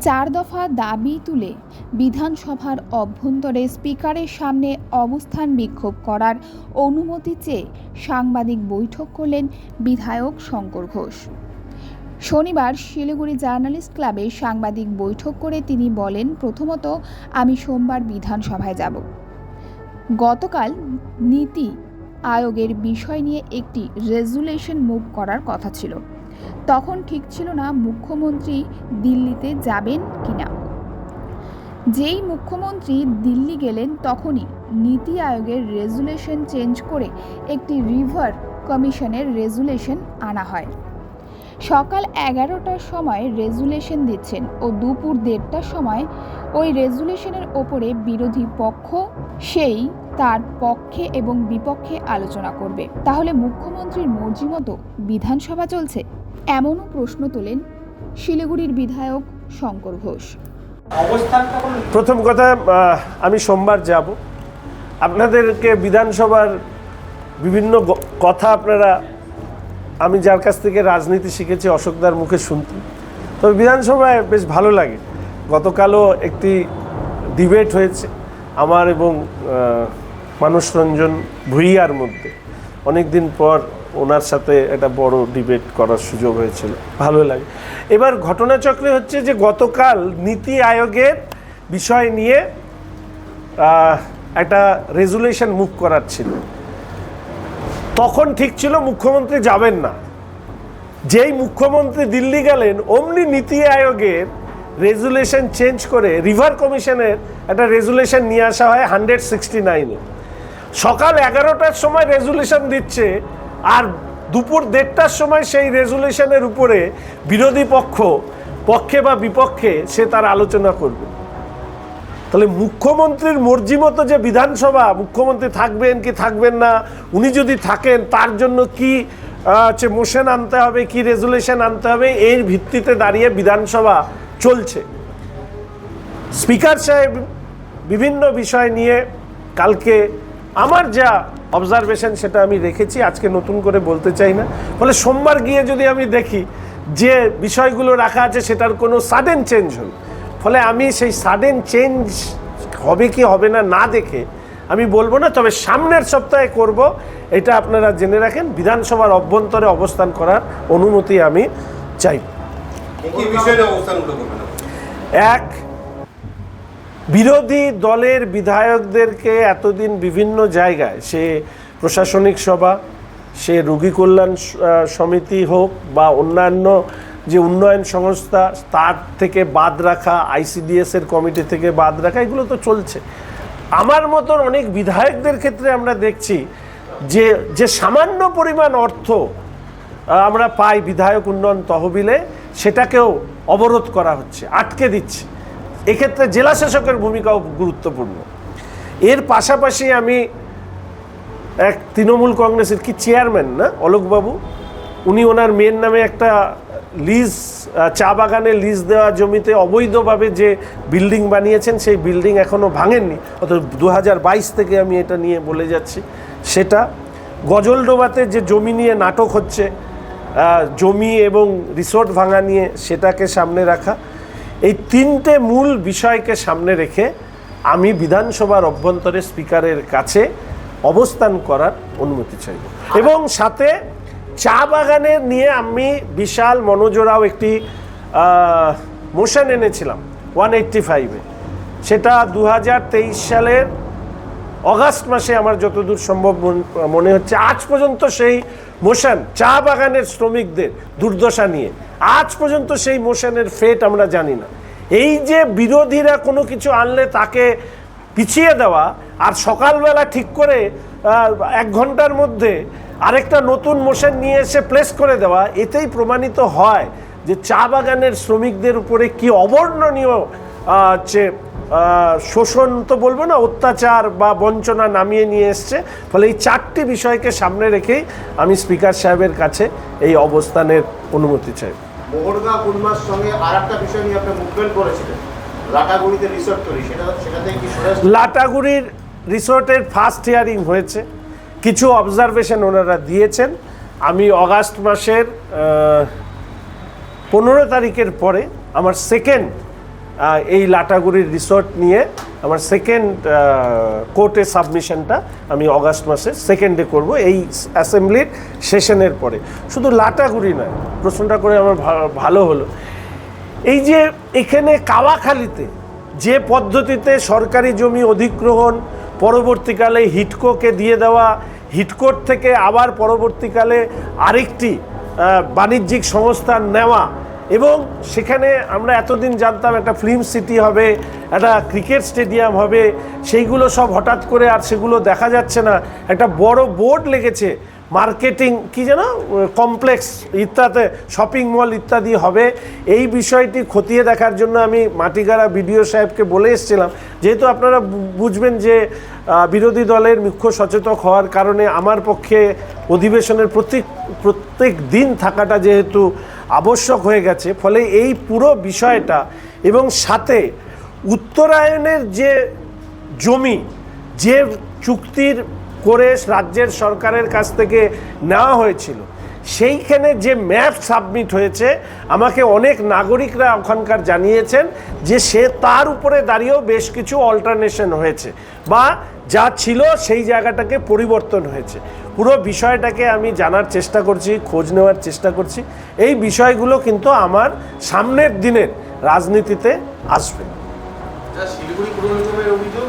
চার দফা দাবি তুলে বিধানসভার অভ্যন্তরে স্পিকারের সামনে অবস্থান বিক্ষোভ করার অনুমতি চেয়ে সাংবাদিক বৈঠক করলেন বিধায়ক শঙ্কর ঘোষ। শনিবার শিলিগুড়ি জার্নালিস্ট ক্লাবে সাংবাদিক বৈঠক করে তিনি বলেন, প্রথমত, আমি সোমবার বিধানসভায় যাব। গতকাল নীতি আয়োগের বিষয় নিয়ে একটি রেজুলেশন মুভ করার কথা ছিল। তখন ঠিক ছিল না মুখ্যমন্ত্রী দিল্লিতে যাবেন কিনা। যেই মুখ্যমন্ত্রী দিল্লি গেলেন তখনই নীতি আয়োগের রেজুলেশন চেঞ্জ করে একটি রিভার কমিশনের রেজুলেশন আনা হয়। সকাল এগারোটার সময় রেজুলেশন দিচ্ছেন ও দুপুর দেড়টার সময় ওই রেজুলেশনের ওপরে বিরোধী পক্ষ সেই তার পক্ষে এবং বিপক্ষে আলোচনা করবে। তাহলে মুখ্যমন্ত্রীর মর্জি মতো বিধানসভা চলছে? এমনও প্রশ্ন তোলেন শিলিগুড়ির বিধায়ক শঙ্কর ঘোষ। প্রথম কথা আমি সোমবার যাব। আপনাদেরকে বিধানসভার বিভিন্ন কথা আপনারা আমি যার কাছ থেকে রাজনীতি শিখেছি অশোকদার মুখে শুনতে তবে বিধানসভায় বেশ ভালো লাগে। গতকালও একটি ডিবেট হয়েছে আমার এবং মানস রঞ্জন ভুইয়ার মধ্যে। অনেক দিন পর ওনার সাথে একটা বড় ডিবেট করার সুযোগ হয়েছিল। ভালো লাগে। এবার ঘটনাচক্রে হচ্ছে যে গতকাল নীতি আয়োগের বিষয় নিয়ে একটা রেজুলেশন মুভ করার ছিল। তখন ঠিক ছিল মুখ্যমন্ত্রী যাবেন না। যেই মুখ্যমন্ত্রী দিল্লি গেলেন, অমনি নীতি আয়োগের রেজুলেশন চেঞ্জ করে রিভার কমিশনের একটা রেজুলেশন নিয়ে আসা হয় হান্ড্রেড সিক্সটি নাইনে সকাল এগারোটার সময় রেজুলেশন দিচ্ছে আর দুপুর দেড়টার সময় সেই রেজুলেশনের উপরে বিরোধী পক্ষ, পক্ষে বা বিপক্ষে সে তার আলোচনা করবে। তাহলে মুখ্যমন্ত্রীর মর্জি মতো যে বিধানসভা, মুখ্যমন্ত্রী থাকবেন কি থাকবেন না, উনি যদি থাকেন, তার জন্য কি হচ্ছে মোশন আনতে হবে, কি রেজুলেশন আনতে হবে, এর ভিত্তিতে দাঁড়িয়ে বিধানসভা চলছে। স্পিকার সাহেব বিভিন্ন বিষয় নিয়ে কালকে আমার যা অবজারভেশন সেটা আমি রেখেছি আজকে নতুন করে বলতে চাই না। ফলে সোমবার গিয়ে যদি আমি দেখি যে বিষয়গুলো রাখা আছে সেটার কোনো সাডেন চেঞ্জ হল। ফলে আমি সেই সাডেন চেঞ্জ হবে কি হবে না না দেখে আমি বলব না তবে সামনের সপ্তাহে করব। এটা আপনারা জেনে রাখেন বিধানসভার অভ্যন্তরে অবস্থান করার অনুমতি আমি চাই? এক বিরোধী দলের বিধায়কদেরকে এতদিন বিভিন্ন জায়গায়, সে প্রশাসনিক সভা, সে রোগী কল্যাণ সমিতি হোক বা অন্যান্য যে উন্নয়ন সংস্থা, তার থেকে বাদ রাখা আইসিডিএস এর কমিটি থেকে বাদ রাখা, এগুলো তো চলছে। আমার মতন অনেক বিধায়কদের ক্ষেত্রে আমরা দেখছি যে যে সামান্য পরিমাণ অর্থ আমরা পাই বিধায়ক উন্নয়ন তহবিলে, সেটাকেও অবরোধ করা হচ্ছে, আটকে দিচ্ছে। এক্ষেত্রে জেলা শাসকের ভূমিকাও গুরুত্বপূর্ণ। এর পাশাপাশি আমি এক তৃণমূল কংগ্রেসের কি চেয়ারম্যান না, অলোকবাবু? উনি ওনার মেয়ের নামে একটা লিজ চা বাগানে লিজ দেওয়া জমিতে অবৈধভাবে যে বিল্ডিং বানিয়েছেন, সেই বিল্ডিং এখনও ভাঙেননি। অত দু হাজার বাইশ থেকে আমি এটা নিয়ে বলে যাচ্ছি। সেটা গজলডোবাতে যে জমি নিয়ে নাটক হচ্ছে জমি এবং রিসোর্ট ভাঙা নিয়ে সেটাকে সামনে রাখা এই তিনটে মূল বিষয়কে সামনে রেখে আমি বিধানসভার অভ্যন্তরে স্পিকারের কাছে অবস্থান করার অনুমতি চাইব। এবং সাথে চা বাগানের নিয়ে আমি বিশাল মনোজোড়াও একটি মোশন এনেছিলাম, ওয়ান এইট্টি ফাইভে। সেটা দু হাজার তেইশ সালের অগাস্ট মাসে আমার যতদূর সম্ভব মনে হচ্ছে, আজ পর্যন্ত সেই মোশন, চা বাগানের শ্রমিকদের দুর্দশা নিয়ে আজ পর্যন্ত সেই মোশনের ফেট আমরা জানি না। এই যে বিরোধীরা কোনো কিছু আনলে তাকে পিছিয়ে দেওয়া আর সকালবেলা ঠিক করে এক ঘণ্টার মধ্যে আরেকটা নতুন মোশন নিয়ে এসে প্লেস করে দেওয়া, এতেই প্রমাণিত হয় যে চা বাগানের শ্রমিকদের উপরে কি অবর্ণনীয় হচ্ছে শোষণ তো বলব না, অত্যাচার বা বঞ্চনা নামিয়ে নিয়ে এসছে। ফলে এই চারটি বিষয়কে সামনে রেখেই আমি স্পিকার সাহেবের কাছে এই অবস্থানের অনুমতি চাই। মোহরগা গুলমার সঙ্গে আর একটা বিষয় নিয়ে আপনি মুভমেন্ট করেছিলেন। লাটাগুড়িতে রিসোর্ট তৈরি। সেটা সেটাতে কি সরে লাটাগুড়ির রিসোর্টের ফার্স্ট হিয়ারিং হয়েছে। কিছু অবজারভেশন ওনারা দিয়েছেন। আমি অগাস্ট মাসের পনেরো তারিখের পরে আমার সেকেন্ড এই লাটাগুড়ির রিসোর্ট নিয়ে আমার সেকেন্ড কোর্টে সাবমিশনটা আমি অগাস্ট মাসে সেকেন্ডে করব, এই অ্যাসেম্বলির সেশনের পরে। শুধু লাটাগুড়ি নয়, প্রশ্নটা করে আমার ভালো হলো। এই যে এখানে কাওয়াখালীতে যে পদ্ধতিতে সরকারি জমি অধিগ্রহণ পরবর্তীকালে হিটকোকে দিয়ে দেওয়া, হিটকোর থেকে আবার পরবর্তীকালে আরেকটি বাণিজ্যিক সংস্থার নেওয়া এবং সেখানে আমরা এতদিন জানতাম একটা ফিল্ম সিটি হবে, একটা ক্রিকেট স্টেডিয়াম হবে, সেইগুলো সব হঠাৎ করে আর সেগুলো দেখা যাচ্ছে না। একটা বড় বোর্ড লেগেছে, মার্কেটিং, কি যেন, কমপ্লেক্স ইত্যাদি, শপিং মল ইত্যাদি হবে। এই বিষয়টি খতিয়ে দেখার জন্য আমি মাটিগাড়া বিডিও সাহেবকে বলে এসেছিলাম। যেহেতু আপনারা বুঝবেন যে বিরোধী দলের মুখ্য সচেতক হওয়ার কারণে আমার পক্ষে অধিবেশনের প্রত্যেক প্রত্যেক দিন থাকাটা যেহেতু আবশ্যক হয়ে গেছে। ফলে এই পুরো বিষয়টা এবং সাথে উত্তরায়ণের যে জমি, যে চুক্তির করে রাজ্যের সরকারের কাছ থেকে নেওয়া হয়েছিল, সেইখানে যে ম্যাপ সাবমিট হয়েছে, আমাকে অনেক নাগরিকরা ওখানকার জানিয়েছেন যে সে তার উপরে দাঁড়িয়েও বেশ কিছু অল্টারনেশন হয়েছে বা যা ছিল সেই জায়গাটাকে পরিবর্তন হয়েছে। পুরো বিষয়টাকে আমি জানার চেষ্টা করছি, খোঁজ নেওয়ার চেষ্টা করছি। এই বিষয়গুলো কিন্তু আমার সামনের দিনের রাজনীতিতে আসবে। শিলিগুড়ি পুর অভিযোগ